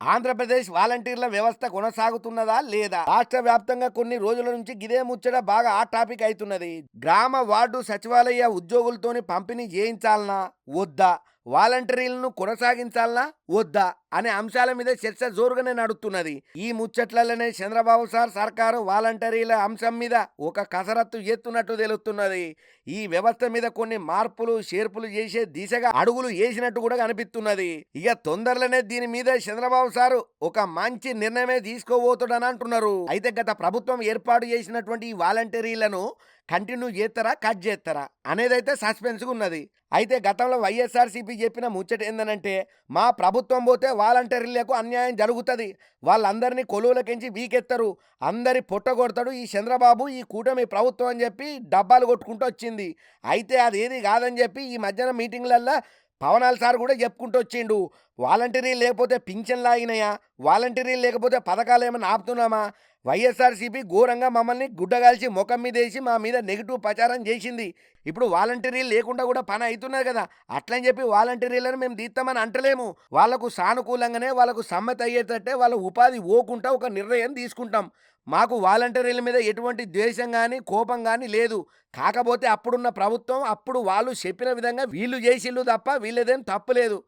ఆంధ్రప్రదేశ్ వాలంటీర్ల వ్యవస్థ కొనసాగుతున్నదా లేదా? రాష్ట్ర వ్యాప్తంగా కొన్ని రోజుల నుంచి గిదే ముచ్చట బాగా ఆ టాపిక్ అవుతున్నది గ్రామ వార్డు సచివాలయ ఉద్యోగులతోని పంపిణీ చేయించాలనా? వద్దా? వాలంటీర్లను కొనసాగించాలనా? వద్దా? అనే అంశాల మీద చర్చ జోరుగానే నడుస్తున్నది. ఈ ముచ్చట్లలోనే చంద్రబాబు సార్ సర్కారు వాలంటరీల అంశం మీద ఒక కసరత్తు చేస్తున్నట్టు తెలుస్తున్నది. ఈ వ్యవస్థ మీద కొన్ని మార్పులు చేర్పులు చేసే దిశగా అడుగులు వేసినట్టు కూడా కనిపిస్తున్నది. ఇక తొందరలోనే దీని మీద చంద్రబాబు సారు ఒక మంచి నిర్ణయమే తీసుకోబోతుడని అంటున్నారు. అయితే గత ప్రభుత్వం ఏర్పాటు చేసినటువంటి ఈ వాలంటరీలను కంటిన్యూ చేస్తారా కట్ చేస్తారా అనేదైతే సస్పెన్స్గా ఉన్నది. అయితే గతంలో వైఎస్ఆర్సీపీ చెప్పిన ముచ్చట ఏందనంటే మా ప్రభుత్వం పోతే వాలంటీర్లకు అన్యాయం జరుగుతుంది. వాళ్ళందరినీ కొలువులకించి వీకెత్తారు. అందరి పొట్ట కొడతాడు ఈ చంద్రబాబు ఈ కూటమి ప్రభుత్వం అని చెప్పి డబ్బాలు కొట్టుకుంటూ వచ్చింది. అయితే అది కాదని చెప్పి ఈ మధ్యాహ్న మీటింగ్లల్లో పవనాల్ సార్ కూడా చెప్పుకుంటూ వచ్చిండు. వాలంటీరీ లేకపోతే పింఛన్ లాగినాయా వాలంటీరీ లేకపోతే పథకాలు ఏమైనా ఆపుతున్నామా? వైఎస్ఆర్సీపీ ఘోరంగా మమ్మల్ని గుడ్డగాల్చి ముఖం మీద వేసి మా మీద నెగిటివ్ ప్రచారం చేసింది. ఇప్పుడు వాలంటీరీలు లేకుండా కూడా పని అవుతున్నారు కదా. అట్లని చెప్పి వాలంటీరీలను మేము తీస్తామని అంటలేము. వాళ్ళకు సానుకూలంగానే వాళ్ళకు సమ్మతి అయ్యేటట్టే వాళ్ళ ఉపాధి ఓకుంటా ఒక నిర్ణయం తీసుకుంటాం. మాకు వాలంటీర్ల మీద ఎటువంటి ద్వేషం కానీ కోపం కానీ లేదు. కాకపోతే అప్పుడున్న ప్రభుత్వం అప్పుడు వాళ్ళు చెప్పిన విధంగా వీళ్ళు చేసిళ్ళు తప్ప వీళ్ళదేం తప్పులేదు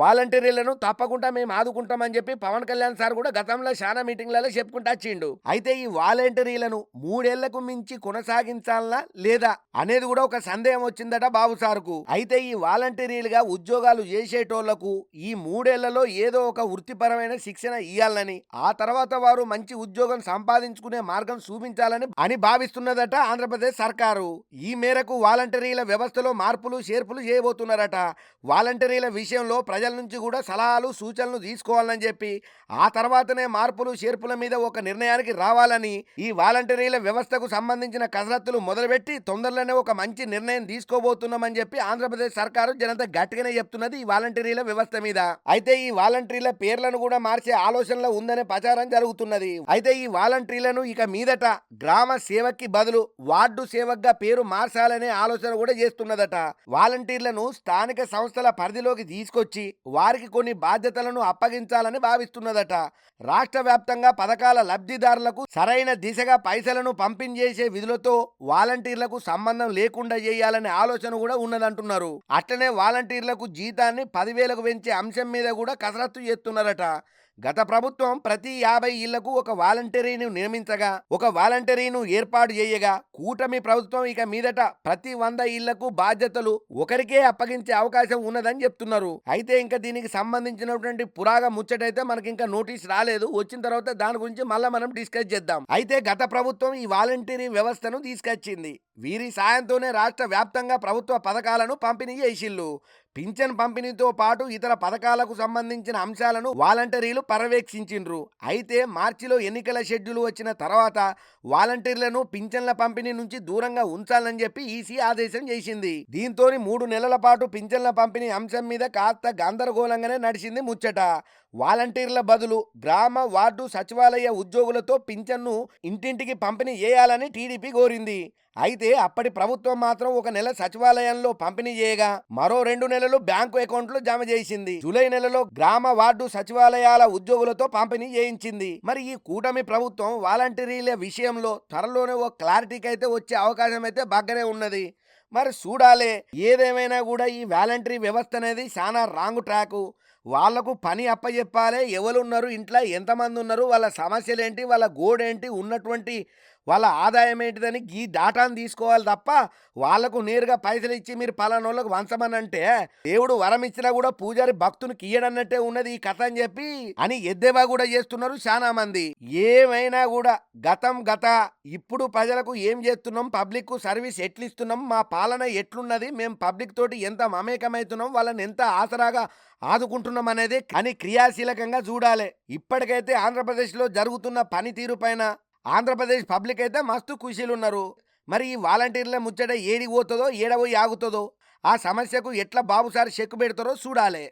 వాలంటీర్లను తప్పకుండా మేము ఆదుకుంటామని చెప్పి పవన్ కళ్యాణ్ సార్ కూడా గతంలో చాలా మీటింగ్లలో చెప్పుకుంటూ వచ్చిండు. అయితే ఈ వాలంటీర్లను మూడేళ్ళకు మించి కొనసాగించాలనా లేదా అనేది కూడా ఒక సందేహం వచ్చిందట బాబు సార్కు. అయితే ఈ వాలంటీర్లుగా ఉద్యోగాలు చేసేటోళ్ళకు ఈ మూడేళ్ళలో ఏదో ఒక వృత్తిపరమైన శిక్షణ ఇవ్వాలని ఆ తర్వాత వారు మంచి ఉద్యోగం సంపాదించుకునే మార్గం చూపించాలని అని భావిస్తున్నదట ఆంధ్రప్రదేశ్ సర్కారు. ఈ మేరకు వాలంటీర్ల వ్యవస్థలో మార్పులు చేర్పులు చేయబోతున్నారట. వాలంటీర్ల విషయంలో ప్రజల నుంచి కూడా సలహాలు సూచనలు తీసుకోవాలని చెప్పి ఆ తర్వాతనే మార్పులు చేర్పుల మీద ఒక నిర్ణయానికి రావాలని ఈ వాలంటీర్ల వ్యవస్థకు సంబంధించిన కసరత్తులు మొదలుపెట్టి తొందరలోనే ఒక మంచి నిర్ణయం తీసుకోబోతున్నామని చెప్పి ఆంధ్రప్రదేశ్ సర్కారు జనత గట్టిగానే చెప్తున్నది ఈ వాలంటీర్ల వ్యవస్థ మీద. అయితే ఈ వాలంటీర్ల పేర్లను కూడా మార్చే ఆలోచనలో ఉందనే ప్రచారం జరుగుతున్నది. అయితే ఈ వాలంటీర్లను ఇక మీదట గ్రామ సేవకి బదులు వార్డు సేవక్గా పేరు మార్చాలనే ఆలోచన కూడా చేస్తున్నదట. వాలంటీర్లను స్థానిక సంస్థల పరిధిలోకి తీసుకొచ్చి వారికి కొన్ని బాధ్యతలను అప్పగించాలని భావిస్తున్నదట. రాష్ట్ర వ్యాప్తంగా పథకాల లబ్ధిదారులకు సరైన దిశగా పైసలను పంపించేసే విధులతో వాలంటీర్లకు సంబంధం లేకుండా చేయాలనే ఆలోచన కూడా ఉన్నదంటున్నారు. అట్లనే వాలంటీర్లకు జీతాన్ని పదివేలకు పెంచే అంశం మీద కూడా కసరత్తు చేస్తున్నారట. గత ప్రభుత్వం ప్రతి యాభై ఇళ్ళకు ఒక వాలంటీరీని నియమించగా ఒక వాలంటీరీను ఏర్పాటు చేయగా కూటమి ప్రభుత్వం ఇక మీదట ప్రతి వంద ఇళ్ళకు బాధ్యతలు ఒకరికే అప్పగించే అవకాశం ఉన్నదని చెప్తున్నారు. అయితే ఇంకా దీనికి సంబంధించినటువంటి పురాగా ముచ్చటైతే మనకి ఇంకా నోటీస్ రాలేదు. వచ్చిన తర్వాత దాని గురించి మళ్ళీ మనం డిస్కస్ చేద్దాం. అయితే గత ప్రభుత్వం ఈ వాలంటీరీ వ్యవస్థను తీసుకొచ్చింది. వీరి సాయంతోనే రాష్ట్ర వ్యాప్తంగా ప్రభుత్వ పథకాలను పంపిణీ చేసిళ్ళు. పింఛన్ పంపిణీతో పాటు ఇతర పథకాలకు సంబంధించిన అంశాలను వాలంటీర్లు పర్యవేక్షించిండ్రు. అయితే మార్చిలో ఎన్నికల షెడ్యూల్ వచ్చిన తర్వాత వాలంటీర్లను పింఛన్ల పంపిణీ నుంచి దూరంగా ఉంచాలని చెప్పి ఈసీ ఆదేశం చేసింది. దీంతో మూడు నెలల పాటు పింఛన్ల పంపిణీ అంశం మీద కాస్త గందరగోళంగానే నడిచింది ముచ్చట. వాలంటీర్ల బదులు గ్రామ వార్డు సచివాలయ ఉద్యోగులతో పింఛన్ను ఇంటింటికి పంపిణీ చేయాలని టీడీపీ కోరింది. అయితే అప్పటి ప్రభుత్వం మాత్రం ఒక నెల సచివాలయంలో పంపిణీ చేయగా మరో రెండు నెలలు బ్యాంకు అకౌంట్లో జమ చేసింది. జూలై నెలలో గ్రామ వార్డు సచివాలయాల ఉద్యోగులతో పంపిణీ చేయించింది. మరి ఈ కూటమి ప్రభుత్వం వాలంటీర్ల విషయంలో త్వరలోనే ఓ క్లారిటీకి అయితే వచ్చే అవకాశం అయితే బాగానే ఉన్నది. మరి చూడాలే ఏదేమైనా కూడా ఈ వాలంటరీ వ్యవస్థ అనేది చాలా రాంగ్ ట్రాకు. వాళ్ళకు పని అప్పచెప్పాలి ఎవరు ఉన్నారు ఇంట్లో? ఎంతమంది ఉన్నారు? వాళ్ళ సమస్యలు ఏంటి వాళ్ళ గోడేంటి? ఉన్నటువంటి వాళ్ళ ఆదాయం ఏంటిదని ఈ డాటాను తీసుకోవాలి తప్ప వాళ్ళకు నేరుగా పైసలు ఇచ్చి మీరు పలానోళ్ళకు వంచమనంటే దేవుడు వరం ఇచ్చినా కూడా పూజారి భక్తునికి ఇయ్యడన్నట్టే ఉన్నది ఈ కథ అని చెప్పి అని ఎద్దేవా కూడా చేస్తున్నారు చాలా మంది. ఏమైనా కూడా గతం గత ఇప్పుడు ప్రజలకు ఏం చేస్తున్నాం? పబ్లిక్ సర్వీస్ ఎట్లిస్తున్నాం? మా పాలన ఎట్లున్నది? మేము పబ్లిక్ తోటి ఎంత మమేకమవుతున్నాం వాళ్ళని ఎంత ఆసరాగా ఆదుకుంటున్నాం అనేది కానీ క్రియాశీలకంగా చూడాలి. ఇప్పటికైతే ఆంధ్రప్రదేశ్లో జరుగుతున్న పనితీరు పైన ఆంధ్రప్రదేశ్ పబ్లిక్ అయితే మస్తు ఖుషీలు ఉన్నారు మరి ఈ వాలంటీర్ల ముచ్చట ఏడి పోతుందో ఏడవో ఆగుతుందో ఆ సమస్యకు ఎట్లా బాబు సార్ చెక్కు పెడతారో చూడాలి.